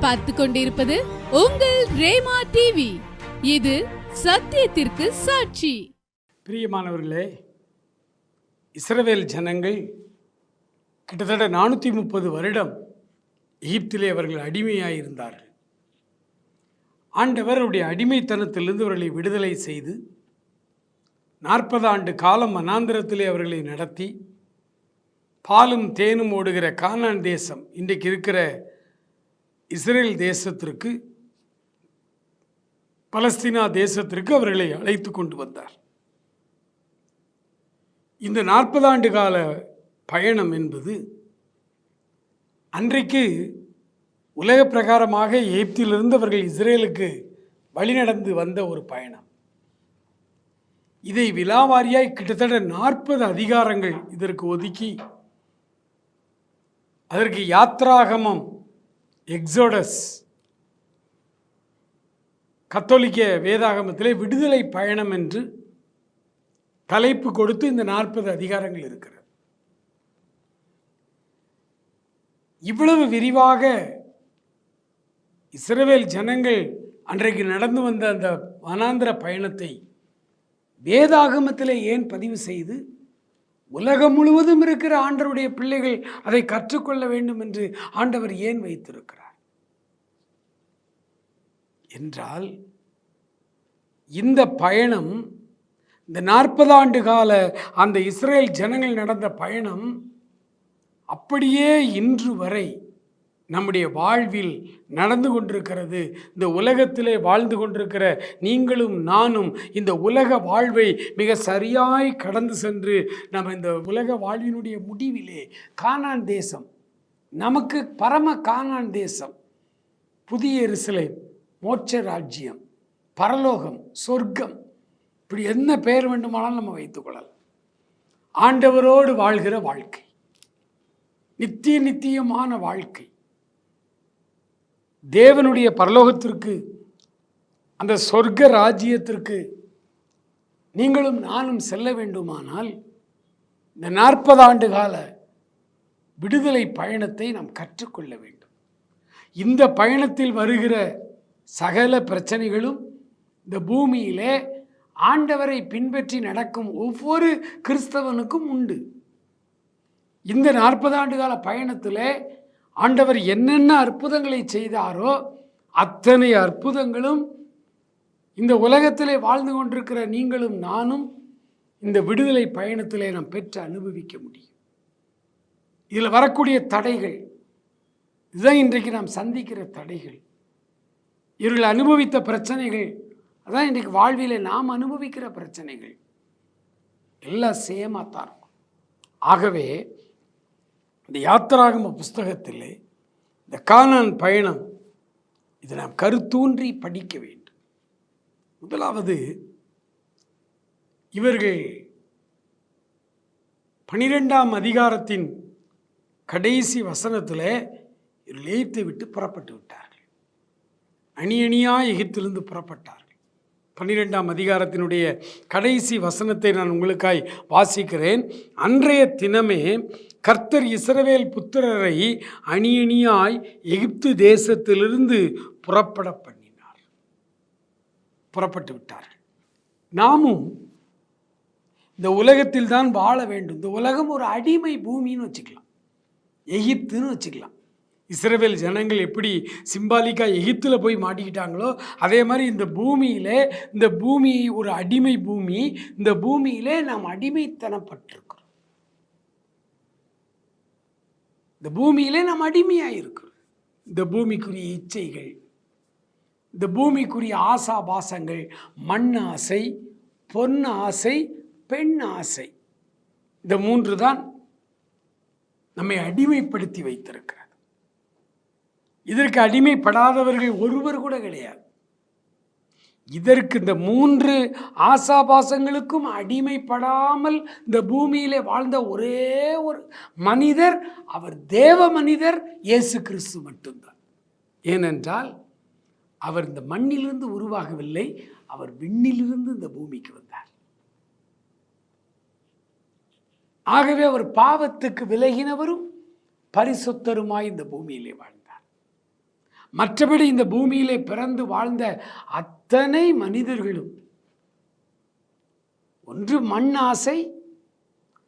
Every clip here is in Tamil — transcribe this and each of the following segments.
பார்த்து கொண்டிருப்பது உங்கள் ரேமா டிவி இது சத்தியத்திற்கு சாட்சி. பிரியமானவர்களே இஸ்ரவேல் ஜனங்கள் கிட்டத்தட்ட நானூற்றி முப்பது வருடம் எகிப்திலே அவர்கள் அடிமையாக இருந்தார் ஆண்டவருடைய அடிமைத்தனத்திலிருந்து அவர்களை விடுதலை செய்து நாற்பது ஆண்டு காலம் மனாந்திரத்திலே அவர்களை நடத்தி பாலும் தேனும் ஓடுகிற கானான் தேசம் இன்றைக்கு இருக்கிற இஸ்ரேல் தேசத்திற்கு பலஸ்தீனா தேசத்திற்கு அவர்களை அழைத்து கொண்டு வந்தார். இந்த நாற்பது ஆண்டு கால பயணம் என்பது அன்றைக்கு உலக பிரகாரமாக எகிப்திலிருந்து அவர்கள் இஸ்ரேலுக்கு வழிநடந்து வந்த ஒரு பயணம். இதை விலாவாரியாய் கிட்டத்தட்ட நாற்பது அதிகாரங்கள் இதற்கு ஒதுக்கி அதற்கு யாத்ராகமம் எக்ஸோடஸ். கத்தோலிக்க வேதாகமத்திலே விடுதலை பயணம் என்று தலைப்பு கொடுத்து இந்த நாற்பது அதிகாரங்கள் இருக்கிறது. இவ்வளவு விரிவாக இஸ்ரவேல் ஜனங்கள் அன்றைக்கு நடந்து வந்த அந்த வனாந்திர பயணத்தை வேதாகமத்தில் ஏன் பதிவு செய்து உலகம் முழுவதும் இருக்கிற ஆண்டவருடைய பிள்ளைகள் அதை கற்றுக்கொள்ள வேண்டும் என்று ஆண்டவர் ஏன் வைத்திருக்கிறார்? என்றால் இந்த பயணம் இந்த நாற்பது ஆண்டு கால அந்த இஸ்ரேல் ஜனங்கள் நடந்த பயணம் அப்படியே இன்று வரை நம்முடைய வாழ்வில் நடந்து கொண்டிருக்கிறது. இந்த உலகத்திலே வாழ்ந்து கொண்டிருக்கிற நீங்களும் நானும் இந்த உலக வாழ்வை மிக சரியாய் கடந்து சென்று நம்ம இந்த உலக வாழ்வினுடைய முடிவிலே கானான் தேசம் நமக்கு பரம கானான் தேசம் புதிய எருசலேம் மோட்ச ராஜ்யம் பரலோகம் சொர்க்கம் இப்படி என்ன பெயர் வேண்டுமானாலும் நம்ம வைத்துக்கொள்ளலாம் ஆண்டவரோடு வாழ்கிற வாழ்க்கை நித்திய நித்தியமான வாழ்க்கை தேவனுடைய பரலோகத்திற்கு அந்த சொர்க்க ராஜ்யத்திற்கு நீங்களும் நானும் செல்ல வேண்டுமானால் இந்த நாற்பது ஆண்டு கால விடுதலை பயணத்தை நாம் கற்றுக்கொள்ள வேண்டும். இந்த பயணத்தில் வருகிற சகல பிரச்சனைகளும் இந்த பூமியிலே ஆண்டவரை பின்பற்றி நடக்கும் ஒவ்வொரு கிறிஸ்தவனுக்கும் உண்டு. இந்த நாற்பது ஆண்டு கால பயணத்தில் ஆண்டவர் என்னென்ன அற்புதங்களை செய்தாரோ அத்தனை அற்புதங்களும் இந்த உலகத்திலே வாழ்ந்து கொண்டிருக்கிற நீங்களும் நானும் இந்த விடுதலை பயணத்திலே நாம் பெற்று அனுபவிக்க முடியும். இதில் வரக்கூடிய தடைகள் இதுதான் இன்றைக்கு நாம் சந்திக்கிற தடைகள். இவர்கள் அனுபவித்த பிரச்சனைகள் அதான் இன்றைக்கு வாழ்விலே நாம் அனுபவிக்கிற பிரச்சனைகள். எல்லாம் சேமாக தான் இருக்கும். ஆகவே இந்த யாத்திராகம புஸ்தகத்திலே இந்த கானான் பயணம் இதை நாம் கருத்தூன்றி படிக்க வேண்டும். முதலாவது இவர்கள் பனிரெண்டாம் அதிகாரத்தின் கடைசி வசனத்தில் இவர்கள் விட்டு புறப்பட்டு விட்டார்கள். அணி அணியாக எகிப்திலிருந்து புறப்பட்டார்கள். பன்னிரெண்டாம் அதிகாரத்தினுடைய கடைசி வசனத்தை நான் உங்களுக்காய் வாசிக்கிறேன். அன்றைய தினமே கர்த்தர் இஸ்ரவேல் புத்திரரை அணியணியாய் எகிப்து தேசத்திலிருந்து புறப்பட பண்ணினார். புறப்பட்டு விட்டார்கள். நாமும் இந்த உலகத்தில் தான் வாழ வேண்டும். இந்த உலகம் ஒரு அடிமை பூமின்னு வச்சுக்கலாம். எகிப்துன்னு வச்சுக்கலாம். இஸ்ரவேல் ஜனங்கள் எப்படி சிம்பாலிக்காக எகிப்தில் போய் மாட்டிக்கிட்டாங்களோ அதே மாதிரி இந்த பூமியில் இந்த பூமி ஒரு அடிமை பூமி இந்த பூமியிலே நாம் அடிமைத்தனப்பட்டிருக்கிறோம். இந்த பூமியிலே நாம் அடிமையாக இருக்கிறோம் இந்த பூமிக்குரிய இச்சைகள் இந்த பூமிக்குரிய ஆசா பாசங்கள் மண் ஆசை பொன் ஆசை பெண் ஆசை இந்த மூன்று தான் நம்மை அடிமைப்படுத்தி வைத்திருக்கிறது. இதற்கு அடிமைப்படாதவர்கள் ஒருவர் கூட கிடையாது. இதற்கு இந்த மூன்று ஆசாபாசங்களுக்கும் அடிமைப்படாமல் இந்த பூமியிலே வாழ்ந்த ஒரே ஒரு மனிதர் அவர் தேவ மனிதர் இயேசு கிறிஸ்து மட்டும்தான். ஏனென்றால் அவர் இந்த மண்ணிலிருந்து உருவாகவில்லை அவர் விண்ணிலிருந்து இந்த பூமிக்கு வந்தார். ஆகவே அவர் பாவத்துக்கு விலகினவரும் பரிசுத்தருமாய் இந்த பூமியிலே வாழ்ந்தார். மற்றபடி இந்த பூமியிலே பிறந்து வாழ்ந்த அத்தனை மனிதர்களும் ஒன்று மண் ஆசை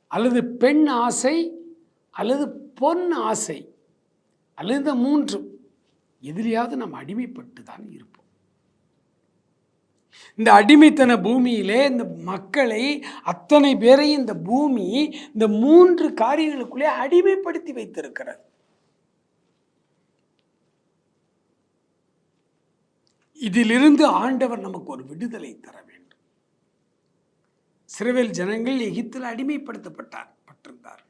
அல்லது பெண் ஆசை அல்லது பொன் ஆசை அல்லது இந்த மூன்றும் எதிலையாவது நாம் அடிமைப்பட்டு தான் இருப்போம். இந்த அடிமைத்தன பூமியிலே இந்த மக்களை அத்தனை பேரையும் இந்த பூமி இந்த மூன்று காரியங்களுக்குள்ளே அடிமைப்படுத்தி வைத்திருக்கிறது. இதிலிருந்து ஆண்டவர் நமக்கு ஒரு விடுதலை தர வேண்டும். சிறுவேல் ஜனங்கள் எகிப்தில் அடிமைப்படுத்தப்பட்டார் பட்டிருந்தார்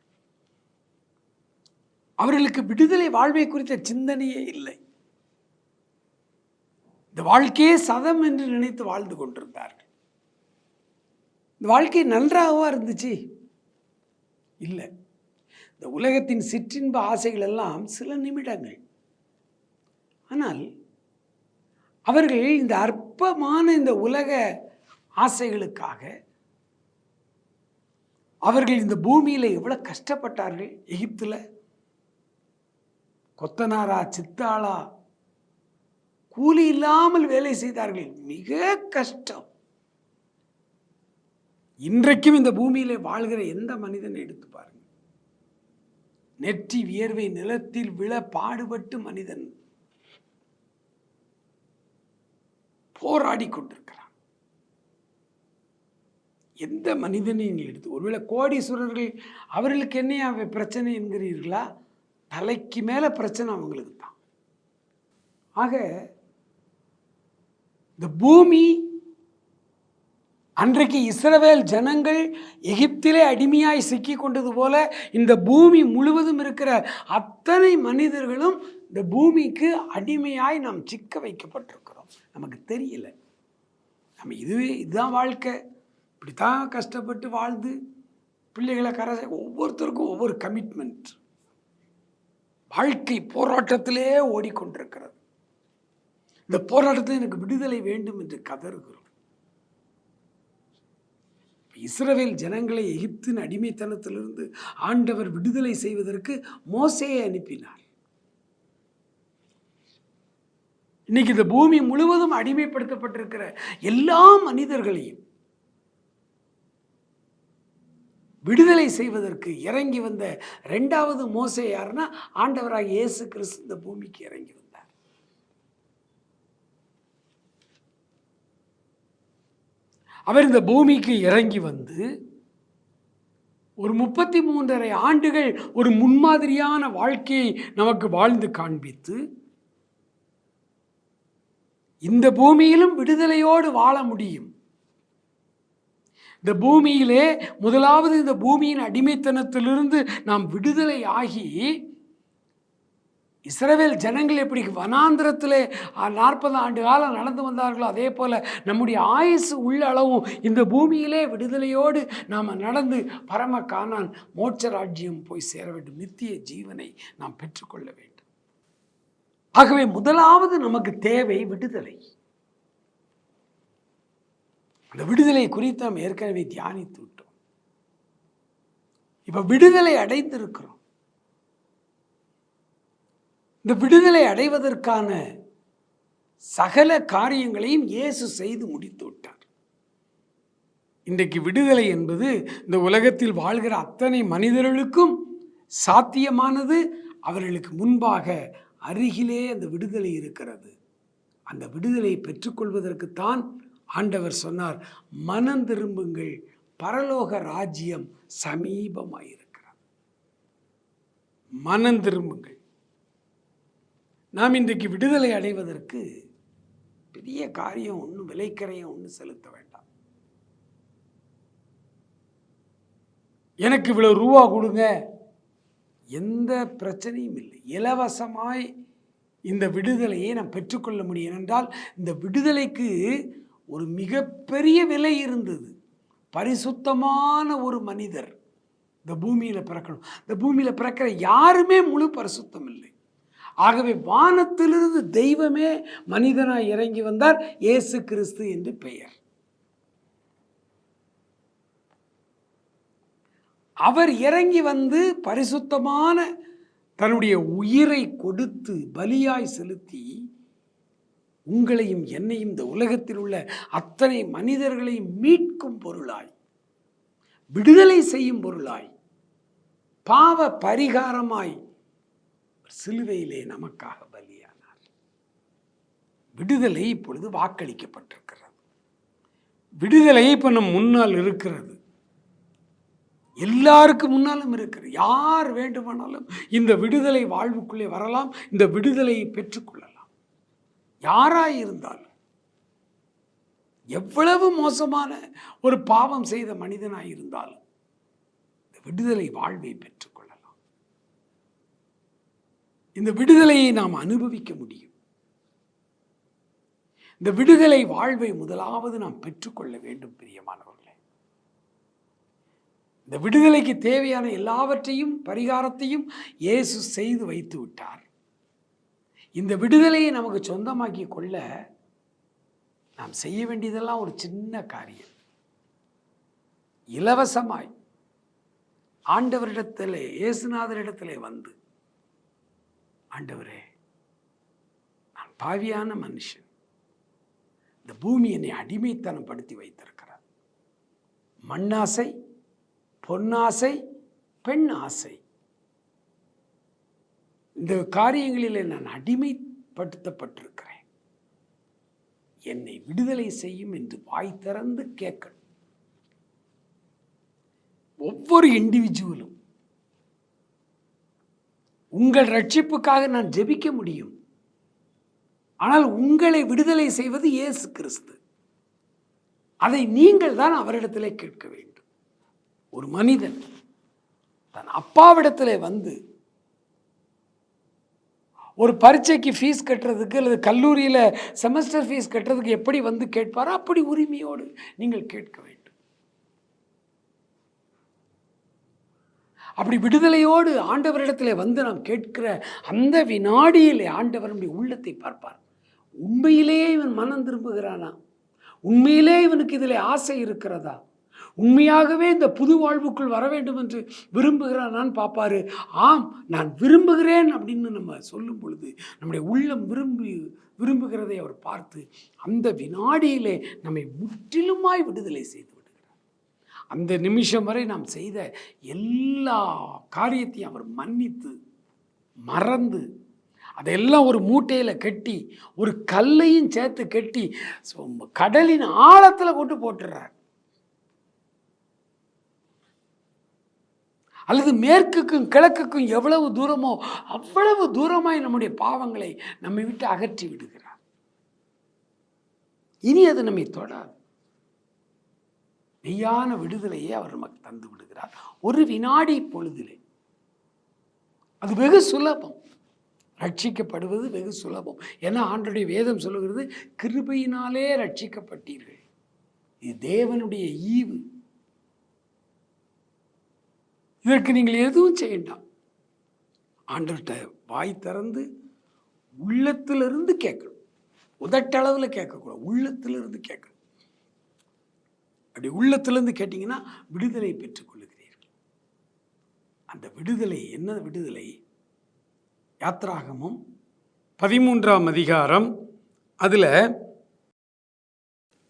அவர்களுக்கு விடுதலை வாழ்வை குறித்த சிந்தனையே இல்லை. இந்த வாழ்க்கையே சதம் என்று நினைத்து வாழ்ந்து கொண்டிருந்தார்கள். இந்த வாழ்க்கை நன்றாகவா இருந்துச்சு? இல்லை. இந்த உலகத்தின் சிற்றின்ப ஆசைகள் எல்லாம் சில நிமிடங்கள். ஆனால் அவர்கள் இந்த அற்பமான இந்த உலக ஆசைகளுக்காக அவர்கள் இந்த பூமியில் எவ்வளோ கஷ்டப்பட்டார்கள்? எகிப்தில். கொத்தனாரா சித்தாளா கூலி இல்லாமல் வேலை செய்தார்கள். மிக கஷ்டம். இன்றைக்கும் இந்த பூமியிலே வாழ்கிற எந்த மனிதனை எடுத்து பாருங்கள் நெற்றி வியர்வை நிலத்தில் விழ பாடுபட்டு மனிதன் போராடி கொண்டிருக்கிறான். எந்த மனிதனை நீங்கள் எடுத்து ஒருவேளை கோடீஸ்வரர்கள் அவர்களுக்கு என்ன பிரச்சனை என்கிறீர்களா? தலைக்கு மேலே பிரச்சனை அவங்களுக்கு தான் ஆக இந்த பூமி அன்றைக்கு இஸ்ரவேல் ஜனங்கள் எகிப்திலே அடிமையாய் சிக்கி கொண்டது போல இந்த பூமி முழுவதும் இருக்கிற அத்தனை மனிதர்களும் இந்த பூமிக்கு அடிமையாய் நாம் சிக்க வைக்கப்பட்டிருக்கிறோம். நமக்கு தெரியல. நம்ம இதுவே இதுதான் வாழ்க்கை. இப்படி தான் கஷ்டப்பட்டு வாழ்ந்து பிள்ளைகளை கரை ஒவ்வொருத்தருக்கும் ஒவ்வொரு கமிட்மெண்ட் வாழ்க்கை போராட்டத்திலே ஓடிக்கொண்டிருக்கிறது. இந்த போராட்டத்தில் எனக்கு விடுதலை வேண்டும் என்று கதறுகிறோம். இஸ்ரவேல் ஜனங்களை எகிப்தின் அடிமைத்தனத்திலிருந்து ஆண்டவர் விடுதலை செய்வதற்கு மோசையை அனுப்பினார். இன்னைக்கு இந்த பூமி முழுவதும் அடிமைப்படுத்தப்பட்டிருக்கிற எல்லா மனிதர்களையும் விடுதலை செய்வதற்கு இறங்கி வந்த ரெண்டாவது மோசை யாருன்னா ஆண்டவராக இயேசு கிறிஸ்து இந்த பூமிக்கு இறங்கி வந்தார் அவர் இந்த பூமிக்கு இறங்கி வந்து ஒரு முப்பத்தி மூன்றரை ஆண்டுகள் ஒரு முன்மாதிரியான வாழ்க்கையை நமக்கு வாழ்ந்து காண்பித்து இந்த பூமியிலும் விடுதலையோடு வாழ முடியும். இந்த பூமியிலே முதலாவது இந்த பூமியின் அடிமைத்தனத்திலிருந்து நாம் விடுதலை ஆகி இஸ்ரவேல் ஜனங்கள் எப்படி வனாந்திரத்திலே நாற்பது ஆண்டு காலம் நடந்து வந்தார்களோ அதே போல் நம்முடைய ஆயுசு உள்ள அளவும் இந்த பூமியிலே விடுதலையோடு நாம் நடந்து பரம காணான் மோட்ச ராஜ்யம் போய் சேர வேண்டும். நித்திய ஜீவனை நாம் பெற்றுக்கொள்ள வேண்டும். ஆகவே முதலாவது நமக்கு தேவை விடுதலை. அந்த விடுதலை குறித்து நாம் ஏற்கனவே தியானித்து விட்டோம். இப்போ விடுதலை அடைந்திருக்கிறோம். இந்த விடுதலை அடைவதற்கான சகல காரியங்களையும் இயேசு செய்து முடித்து விட்டார். இன்றைக்கு விடுதலை என்பது இந்த உலகத்தில் வாழ்கிற அத்தனை மனிதர்களுக்கும் சாத்தியமானது. அவர்களுக்கு முன்பாக அருகிலே அந்த விடுதலை இருக்கிறது. அந்த விடுதலை பெற்றுக்கொள்வதற்குத்தான் ஆண்டவர் சொன்னார் மனம் திரும்புங்கள் பரலோக ராஜ்யம் சமீபமாயிருக்கிறார் மனம் திரும்புங்கள். நாம் இன்றைக்கு விடுதலை அடைவதற்கு பெரிய காரியம் ஒன்றும் விலைக்கரையும் ஒன்றும் செலுத்த வேண்டாம். எனக்கு இவ்வளோ ரூபா கொடுங்க. எந்த பிரச்சனையும் இல்லை. இலவசமாய் இந்த விடுதலையை நான் பெற்றுக்கொள்ள முடியும். என்றால் இந்த விடுதலைக்கு ஒரு மிகப்பெரிய விலை இருந்தது. பரிசுத்தமான ஒரு மனிதர் இந்த பூமியில் பிறக்கணும். இந்த பூமியில் பிறக்கிற யாருமே முழு பரிசுத்தம் இல்லை. ஆகவே வானத்திலிருந்து தெய்வமே மனிதனாய் இறங்கி வந்தார் இயேசு கிறிஸ்து என்று பெயர். அவர் இறங்கி வந்து பரிசுத்தமான தன்னுடைய உயிரை கொடுத்து பலியாய் செலுத்தி உங்களையும் என்னையும் இந்த உலகத்தில் உள்ள அத்தனை மனிதர்களையும் மீட்கும் பொருளாய் விடுதலை செய்யும் பொருளாய் பாவ பரிகாரமாய் சிலுவையிலே நமக்காக பலியானார். விடுதலை இப்பொழுது வாக்களிக்கப்பட்டிருக்கிறது. விடுதலை இப்போ நம் முன்னால் இருக்கிறது. எல்லாருக்கும் முன்னாலும் இருக்கிறது. யார் வேண்டுமானாலும் இந்த விடுதலை வாழ்வுக்குள்ளே வரலாம் இந்த விடுதலையை பெற்றுக்கொள்ளலாம். யாராய் இருந்தாலும் எவ்வளவு மோசமான ஒரு பாவம் செய்த மனிதனாய் இருந்தாலும் இந்த விடுதலை வாழ்வை பெற்று இந்த விடுதலையை நாம் அனுபவிக்க முடியும். இந்த விடுதலை வாழ்வை முதலாவது நாம் பெற்றுக்கொள்ள வேண்டும் பிரியமானவர்களே. இந்த விடுதலைக்கு தேவையான எல்லாவற்றையும் பரிகாரத்தையும் இயேசு செய்து வைத்து விட்டார். இந்த விடுதலையை நமக்கு சொந்தமாக்கி கொள்ள நாம் செய்ய வேண்டியதெல்லாம் ஒரு சின்ன காரியம். இலவசமாய் ஆண்டவரிடத்திலே இயேசுநாதரிடத்திலே வந்து ஆண்டவரே நான் பாவியான மனுஷன். இந்த பூமி என்னை அடிமைத்தனப்படுத்தி வைத்திருக்கிறார். மண்ணாசை பொன்னாசை பெண் ஆசை இந்த காரியங்களிலே நான் அடிமைப்படுத்தப்பட்டிருக்கிறேன். என்னை விடுதலை செய்யும் என்று வாய் திறந்து கேட்கணும் ஒவ்வொரு இண்டிவிஜுவலும் உங்கள் ரட்சிப்புக்காக நான் ஜெபிக்க முடியும். ஆனால் உங்களை விடுதலை செய்வது இயேசு கிறிஸ்து. அதை நீங்கள் தான் அவரிடத்தில் கேட்க வேண்டும். ஒரு மனிதன் தன் அப்பாவிடத்தில் வந்து ஒரு பரீட்சைக்கு ஃபீஸ் கட்டுறதுக்கு அல்லது கல்லூரியில் செமஸ்டர் ஃபீஸ் கட்டுறதுக்கு எப்படி வந்து கேட்பாரோ அப்படி உரிமையோடு நீங்கள் கேட்க வேண்டும். அப்படி விடுதலையோடு ஆண்டவரிடத்தில் வந்து நாம் கேட்கிற அந்த வினாடியிலே ஆண்டவர் நம்முடைய உள்ளத்தை பார்ப்பார். உண்மையிலேயே இவன் மனம் திரும்புகிறானா? உண்மையிலே இவனுக்கு இதில் ஆசை இருக்கிறதா? உண்மையாகவே இந்த புது வாழ்வுக்குள் வர வேண்டும் என்று விரும்புகிறானான்னு பார்ப்பாரு. ஆம் நான் விரும்புகிறேன் அப்படின்னு நம்ம சொல்லும் பொழுது நம்முடைய உள்ளம் விரும்பி விரும்புகிறதை அவர் பார்த்து அந்த வினாடியிலே நம்மை முற்றிலுமாய் விடுதலை செய்து அந்த நிமிஷம் வரை நாம் செய்த எல்லா காரியத்தையும் அவர் மன்னித்து மறந்து அதெல்லாம் ஒரு மூட்டையில் கட்டி ஒரு கல்லையும் சேர்த்து கட்டி கடலின் ஆழத்தில் கொண்டு போட்டுடுறார் அல்லது மேற்குக்கும் கிழக்குக்கும் எவ்வளவு தூரமோ அவ்வளவு தூரமாய் நம்முடைய பாவங்களை நம்மை விட்டு அகற்றி விடுகிறார். இனி அது நம்மை தொடாது. மெய்யான விடுதலையை அவர் நமக்கு தந்து விடுகிறார். ஒரு வினாடி பொழுதிலே. அது வெகு சுலபம். ரட்சிக்கப்படுவது வெகு சுலபம். ஏன்னா ஆண்டுடைய வேதம் சொல்லுகிறது கிருபையினாலே ரட்சிக்கப்பட்டீர்கள். இது தேவனுடைய ஈவு. இதற்கு நீங்கள் எதுவும் செய்யண்டாம் ஆண்டவர்கிட்ட வாய் திறந்து உள்ளத்திலிருந்து கேட்கணும். உதட்டளவில் கேட்கக்கூடாது. உள்ளத்திலிருந்து கேட்கணும். அப்படி உள்ளத்திலேருந்து கேட்டிங்கன்னா விடுதலை பெற்றுக்கொள்ளுகிறீர்கள் அந்த விடுதலை என்ன விடுதலை? யாத்ராகமும் பதிமூன்றாம் அதிகாரம் அதில்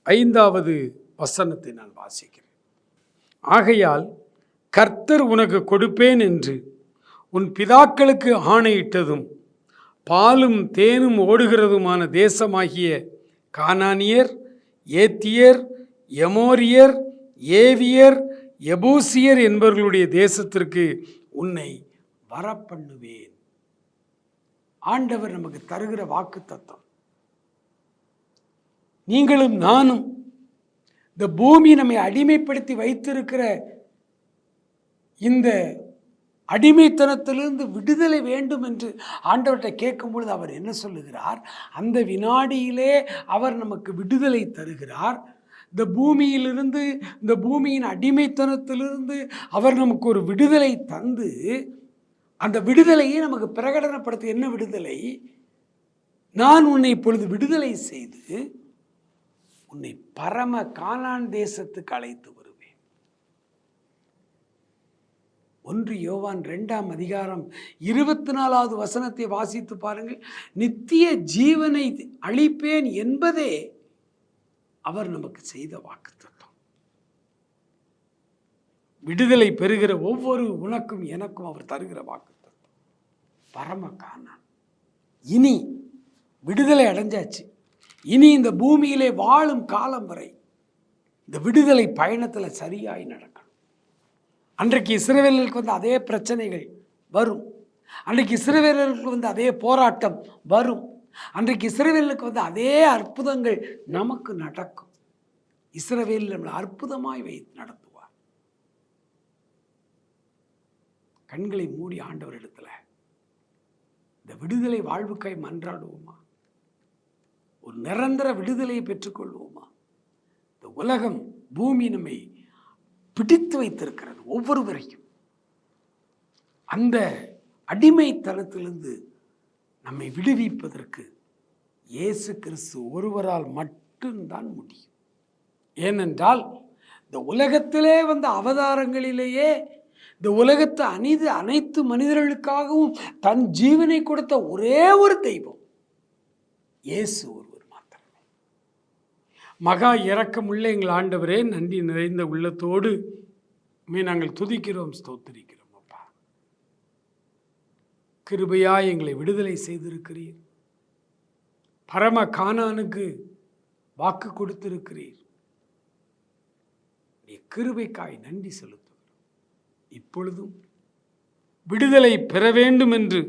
ஐந்தாவது வசனத்தை நான் வாசிக்கிறேன். ஆகையால் கர்த்தர் உனக்கு கொடுப்பேன் என்று உன் பிதாக்களுக்கு ஆணையிட்டதும் பாலும் தேனும் ஓடுகிறதுமான தேசமாகிய கானானியர் ஏத்தியர் எமோரியர் ஏவியர் எபூசியர் என்பவர்களுடைய தேசத்திற்கு உன்னை வரப்பண்ணுவேன். ஆண்டவர் நமக்கு தருகிற வாக்கு தத்துவம் நீங்களும் நானும் இந்த பூமி நம்மை அடிமைப்படுத்தி வைத்திருக்கிற இந்த அடிமைத்தனத்திலிருந்து விடுதலை வேண்டும் என்று ஆண்டவர்கிட்ட கேட்கும் பொழுது அவர் என்ன சொல்லுகிறார்? அந்த வினாடியிலே அவர் நமக்கு விடுதலை தருகிறார். இந்த பூமியிலிருந்து இந்த பூமியின் அடிமைத்தனத்திலிருந்து அவர் நமக்கு ஒரு விடுதலை தந்து அந்த விடுதலையை நமக்கு பிரகடனப்படுத்த என்ன விடுதலை? நான் உன்னை இப்பொழுது விடுதலை செய்து உன்னை பரம காணான் தேசத்துக்கு அழைத்து வருவேன். ஒன்று யோவான் ரெண்டாம் அதிகாரம் இருபத்தி நாலாவது வசனத்தை வாசித்து பாருங்கள். நித்திய ஜீவனை அளிப்பேன் என்பதே அவர் நமக்கு செய்த வாக்குத்தத்தம். விடுதலை பெறுகிற ஒவ்வொரு உனக்கும் எனக்கும் அவர் தருகிற வாக்குத்தத்தம். பரம காணான். இனி விடுதலை அடைஞ்சாச்சு. இனி இந்த பூமியிலே வாழும் காலம் வரை இந்த விடுதலை பயணத்தில் சரியாய் நடக்கணும். அன்றைக்கு இஸ்ரவேலர்களுக்கு வந்து அதே பிரச்சனைகள் வரும். அன்றைக்கு இஸ்ரவேலர்களுக்கு வந்து அதே போராட்டம் வரும். அன்றைக்கு இஸ்ரவேலுக்கு வந்து அதே அற்புதங்கள் நமக்கு நடக்கும். இஸ்ரவேல் நம்மளை அற்புதமாய் வை நடத்துவார். கண்களை மூடி ஆண்டவர் இடத்துல இந்த விடுதலை வாழ்வுக்காய் மன்றாடுவோமா? ஒரு நிரந்தர விடுதலையை பெற்றுக்கொள்வோமா? இந்த உலகம் பூமி நம்மை பிடித்து வைத்திருக்கிறது ஒவ்வொருவரையும். அந்த அடிமைத்தனத்திலிருந்து நம்மை விடுவிப்பதற்கு இயேசு கிறிஸ்து ஒருவரால் மட்டும்தான் முடியும். ஏனென்றால் இந்த உலகத்திலே வந்த அவதாரங்களிலேயே இந்த உலகத்தை அணிது அனைத்து மனிதர்களுக்காகவும் தன் ஜீவனை கொடுத்த ஒரே ஒரு தெய்வம் இயேசு ஒருவர் மாத்திரமே. மகா இறக்கமுள்ள எங்கள் ஆண்டவரே நன்றி நிறைந்த உள்ளத்தோடு நாங்கள் துதிக்கிறோம் ஸ்தோத்திரிக்கிறோம். கிருபையாய் எங்களை விடுதலை செய்திருக்கிறீர். பரம கானானுக்கு வாக்கு கொடுத்திருக்கிறீர். நீ கிருபைக்காய் நன்றி செலுத்துகிறோம். இப்பொழுதும் விடுதலை பெற வேண்டும் என்று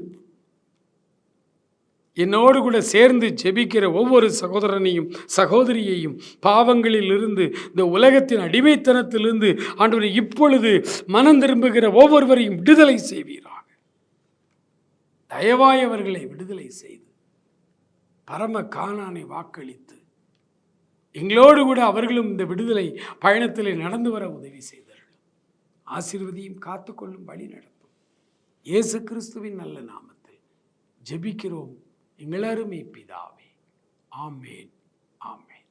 என்னோடு கூட சேர்ந்து ஜெபிக்கிற ஒவ்வொரு சகோதரனையும் சகோதரியையும் பாவங்களில் இருந்து இந்த உலகத்தின் அடிமைத்தனத்திலிருந்து ஆண்டவரை இப்பொழுது மனம் திரும்புகிற ஒவ்வொருவரையும் விடுதலை செய்வீரா தயவாய் அவர்களை விடுதலை செய்து பரம காணானை வாக்களித்து எங்களோடு கூட அவர்களும் இந்த விடுதலை பயணத்தில் நடந்து வர உதவி செய்தார்கள் ஆசீர்வதியும் காத்துக்கொள்ளும் வழி நடத்தும். இயேசு கிறிஸ்துவின் நல்ல நாமத்தில் ஜெபிக்கிறோம். எங்களருமே பிதாவே. ஆமேன். ஆமேன்.